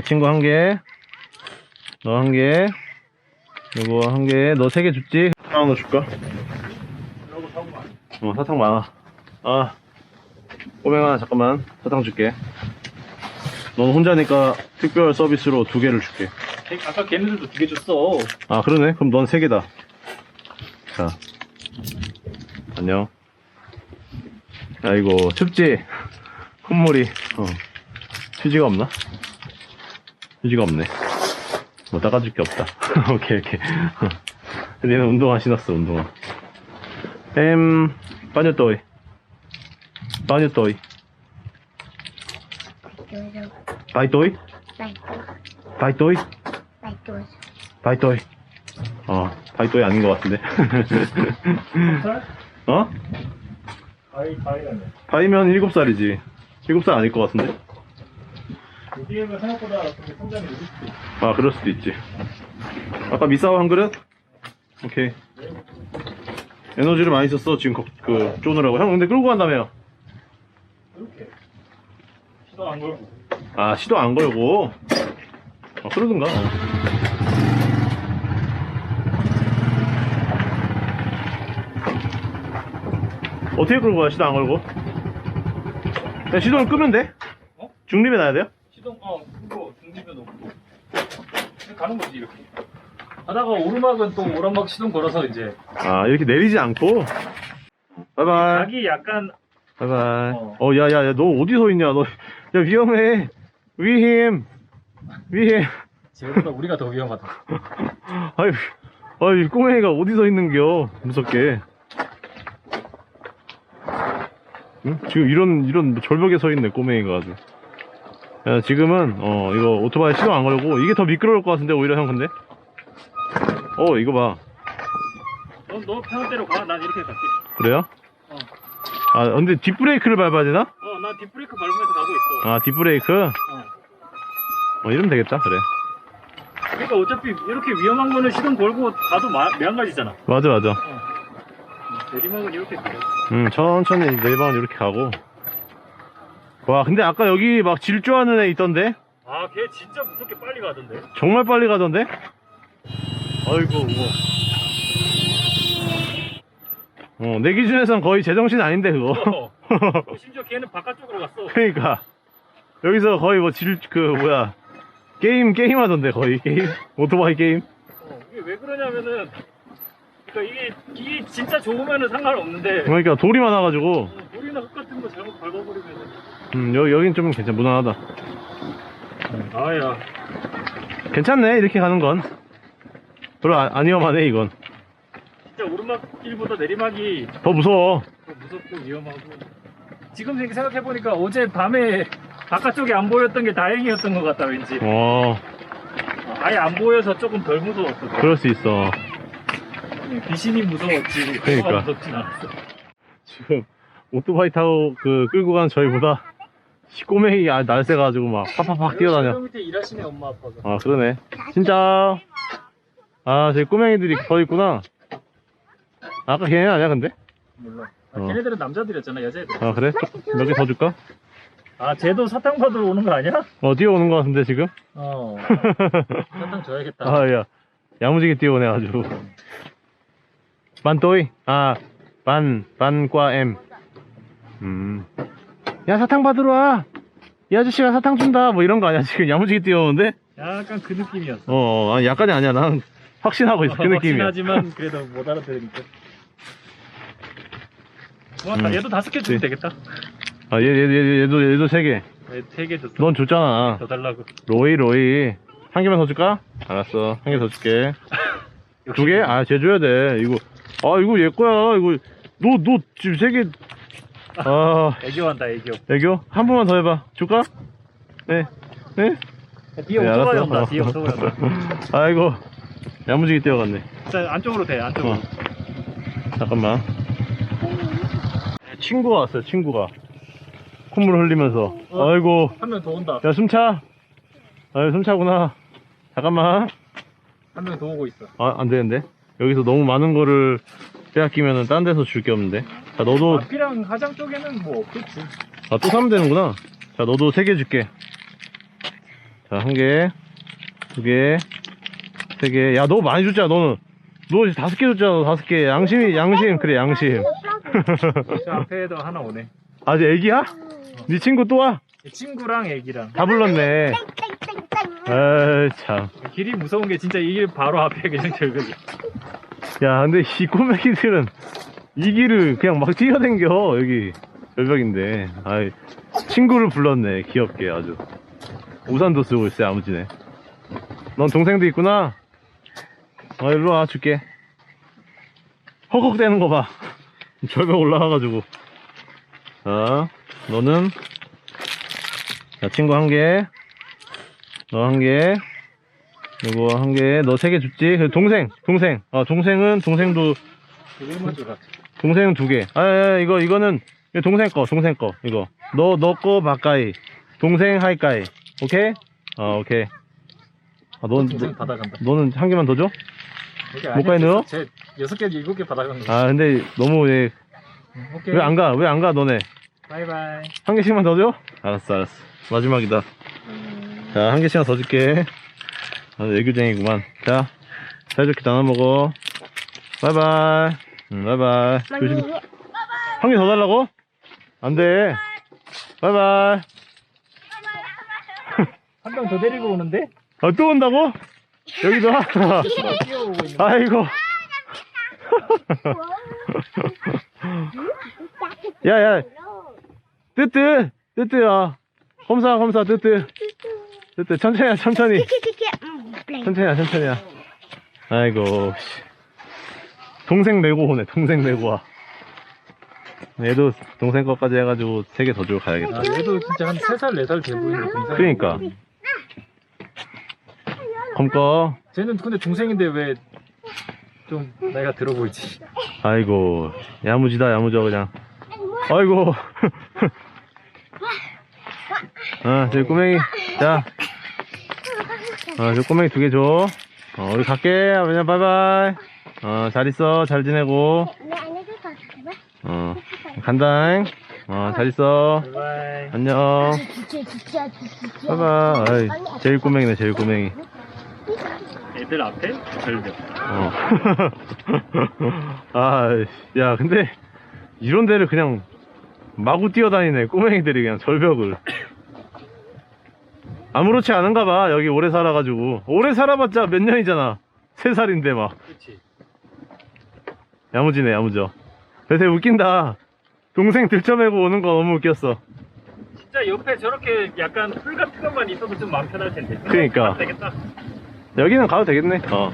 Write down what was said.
자, 친구 한 개. 너 한 개. 요거 한 개. 너 세 개 줬지? 하나 더 줄까? 어, 사탕 많아. 아. 꼬맹아, 잠깐만. 사탕 줄게. 넌 혼자니까 특별 서비스로 두 개를 줄게. 아까 걔네들도 두 개 줬어. 아, 그러네. 그럼 넌 세 개다. 자. 안녕. 아이고, 춥지? 콧물이, 어. 휴지가 없나? 휴지가 없네. 뭐 닦아줄 게 없다. 오케이, 오케이. 근데 얘는 운동화 신었어, 운동화. 엠, 빠뉴또이. 빠뉴또이. 바이또이? 바이또이? 바이또이. 어, 바이또이 아닌 것 같은데. 어? 가위, 가위라네. 바이면 7살이지. 7살 아닐 것 같은데? 여기에는 생각보다 근데 성장이 늦을 수도 있어. 아, 그럴 수도 있지. 아까 미사오 한 그릇? 오케이. 에너지를 많이 썼어, 지금 거- 그, 쪼느라고. 형, 근데 끌고 간다며. 이렇게. 시도 안 걸고. 아, 시도 안 걸고. 아, 그러든가. 어떻게 끌고 가, 시도 안 걸고? 그냥 시동을 끄면 돼? 어? 중립에 놔야 돼요? 시동, 어, 중립에 놓고. 그냥 가는 거지, 이렇게. 하다가 오르막은 또 오르막 시동 걸어서 이제. 아, 이렇게 내리지 않고. 바이바이. 자기 약간, 바이바이. 어. 어, 야, 야, 야, 너 어디 서 있냐? 너, 야, 위험해. 위힘. 위힘. 쟤보다 우리가 더 위험하다. 아이, 아이, 꼬맹이가 어디 서 있는겨? 무섭게. 응? 지금 이런, 이런 절벽에 서 있네, 꼬맹이가 아주. 야, 지금은, 어, 이거 오토바이 시동 안 걸고, 이게 더 미끄러울 것 같은데, 오히려 형, 근데? 어, 이거 봐. 너, 너 편한 대로 가. 난 이렇게 갈게. 그래요? 어. 아, 근데 뒷브레이크를 밟아야 되나? 어, 나 뒷브레이크 밟으면서 가고 있어. 아, 뒷브레이크? 어. 어, 이러면 되겠다, 그래. 그러니까 어차피 이렇게 위험한 거는 시동 걸고 가도 마, 매한가지잖아. 맞아, 맞아. 내리막은 이렇게 가요. 음, 천천히 내방은 이렇게 가고. 와, 근데 아까 여기 막 질주하는 애 있던데? 아, 걔 진짜 무섭게 빨리 가던데. 정말 빨리 가던데? 아이고, 우와. 어, 내 기준에선 거의 제정신 아닌데, 그거. 어. 어, 심지어 걔는 바깥쪽으로 갔어. 그니까. 여기서 거의 뭐 질, 그, 뭐야. 게임, 게임 하던데, 거의. 게임? 오토바이 게임? 어, 이게 왜 그러냐면은, 그러니까 이게, 이게 진짜 좋으면은 상관없는데, 그러니까 돌이 많아가지고, 어, 물이나 흙 같은 거 잘못 밟아버리면은, 음, 여, 여긴 좀 괜찮, 무난하다. 아야, 괜찮네, 이렇게 가는 건. 별로 안, 안 위험하네, 이건. 진짜 오르막길보다 내리막이 더 무서워. 더 무섭고 위험하고. 지금 생각해보니까 어제 밤에 바깥쪽에 안 보였던 게 다행이었던 것 같다, 왠지. 어, 아예 안 보여서 조금 덜 무서웠어. 그럴 수 있어. 귀신이 무서웠지. 그러니까. 뭐가 무섭진 않았어. 지금 오토바이 타고 그 끌고 간 저희보다 꼬맹이 아, 날새 가지고 막 팍팍팍 뛰어다녀. 저 밑에 일하시네, 엄마, 아빠가. 아 그러네. 진짜. 아 저기 꼬맹이들이 더 있구나. 아까 걔네 아니야 근데? 몰라. 아, 어. 걔네들은 남자들이었잖아, 여자애들. 아 그래? 몇 개 더 줄까? 아, 쟤도 사탕 받으러 오는 거 아니야? 어 뛰어오는 거 같은데 지금? 어. 사탕 줘야겠다. 아야 야무지게 뛰어오네 아주. 반또이? 아 반, 반과 M. 음. 야 사탕 받으러 와. 이 아저씨가 사탕 준다. 뭐 이런 거 아니야 지금 야무지게 뛰어오는데? 약간 그 느낌이었어. 어, 아니, 약간이 아니야. 난 확신하고 있어. 그 느낌이야. 확신하지만 그래도 못 알아들으니까. 고맙다. 음. 얘도 다섯 개 주면 네. 되겠다. 아, 얘, 얘, 얘, 얘도, 얘도 세 개. 네, 세개 줬어. 넌 줬잖아. 더 달라고. 로이, 로이. 한 개만 더 줄까? 알았어. 한 개 더 줄게. 두 개? 아, 쟤 줘야 돼. 이거. 아, 이거 얘 거야. 이거. 너, 너 지금 세 개. 아, 애교한다, 애교. 애교? 한 번만 더 해봐. 줄까? 네. 네? 뒤에 네, 오토바이 알았어. 온다, 뒤에 오토바이 온다. 아이고. 야무지게 뛰어갔네. 자, 안쪽으로 돼, 안쪽으로. 어. 잠깐만. 친구가 왔어요, 친구가. 콧물 흘리면서. 어. 아이고. 한 명 더 온다. 야, 숨차. 아유, 숨차구나. 잠깐만. 한 명 더 오고 있어. 아, 안 되는데. 여기서 너무 많은 거를 빼앗기면은 딴 데서 줄 게 없는데. 자, 너도, 앞이랑 화장 쪽에는 뭐 없겠지. 아, 또 사면 되는구나. 자, 너도 세 개 줄게. 자, 한 개, 두 개, 세 개. 야, 너 많이 줬잖아, 너는. 너 이제 다섯 개 줬잖아, 너 다섯 개. 양심이, 양심. 그래, 양심. 저 앞에도 하나 오네. 아직 애기야? 네 친구 또 와? 친구랑 애기랑. 다 불렀네. 에이, 참. 길이 무서운 게 진짜 이길 바로 앞에 그냥 저거지. 야, 근데 이 꼬맹이들은 이 길을 그냥 막 뛰어댕겨, 여기. 절벽인데. 아이, 친구를 불렀네, 귀엽게 아주. 우산도 쓰고 있어, 야무지네. 넌 동생도 있구나? 어, 일로 와, 줄게. 헉헉대는 거 봐. 절벽 올라와가지고. 자, 너는, 자, 친구 한 개, 너 한 개, 그리고 한 개, 너 세 개? 그리고 동생, 동생. 아, 동생은, 동생도, 줘라. 동생은 두 개. 아, 아, 이거, 이거는, 이거 동생 거, 동생 거, 이거. 너, 너 거 바까이. 동생 하이까이. 오케이? 아, 오케이. 아, 넌, 동생 받아간다. 너는 한 개만 더 줘? 못 가요, 넣어? 제 여섯 개, 일곱 개 받아간 거. 아, 근데 너무, 왜, 오케이. 왜 안 가? 왜 안 가, 너네? 바이바이. 한 개씩만 더 줘? 알았어, 알았어. 마지막이다. 자, 한 개씩만 더 줄게. 아, 애교쟁이구만. 자, 사이좋게 나눠 먹어. 바이바이. 응, 바이바이. 조심. 한개 더 달라고? 안 돼. 바이바이. 한 명 더 데리고 오는데? 아, 또 온다고? 여기도 와. 뛰어오고 있는. 아이고. 야, 야, 뜨뜨, 뜨뜨야. 검사, 검사, 뜨뜨. 뜨뜨, 천천히야, 천천히. 천천히야, 천천히야. 아이고, 씨. 동생 메고 오네, 동생 메고 와. 얘도 동생 것까지 해가지고 세 개 더 주고 가야겠다. 아, 얘도 진짜 한 3살, 4살 돼 보이는데. 동생이. 그러니까. 검거. 쟤는 근데 동생인데 왜 좀 나이가 들어 보이지? 아이고, 야무지다, 야무져, 그냥. 아이고. 아, 저기 꼬맹이. 자. 아, 저 꼬맹이 두 개 줘. 어, 우리 갈게. 그냥 바이바이. 어, 잘 있어. 잘 지내고. 어, 간다잉. 어, 잘 있어. 바이바이. 안녕. 바이바이. 아이, 제일 꼬맹이네, 제일 꼬맹이. 애들 앞에 절벽. 어. 아, 야, 근데 이런 데를 그냥 마구 뛰어다니네. 꼬맹이들이 그냥 절벽을. 아무렇지 않은가 봐. 여기 오래 살아가지고. 오래 살아봤자 몇 년이잖아. 세 살인데 막. 그치. 야무지네, 야무져. 되게 웃긴다. 동생 들쳐매고 오는 거 너무 웃겼어. 진짜 옆에 저렇게 약간 풀 같은 것만 있어도 좀 마음 편할 텐데. 그러니까. 되겠다. 여기는 가도 되겠네. 어.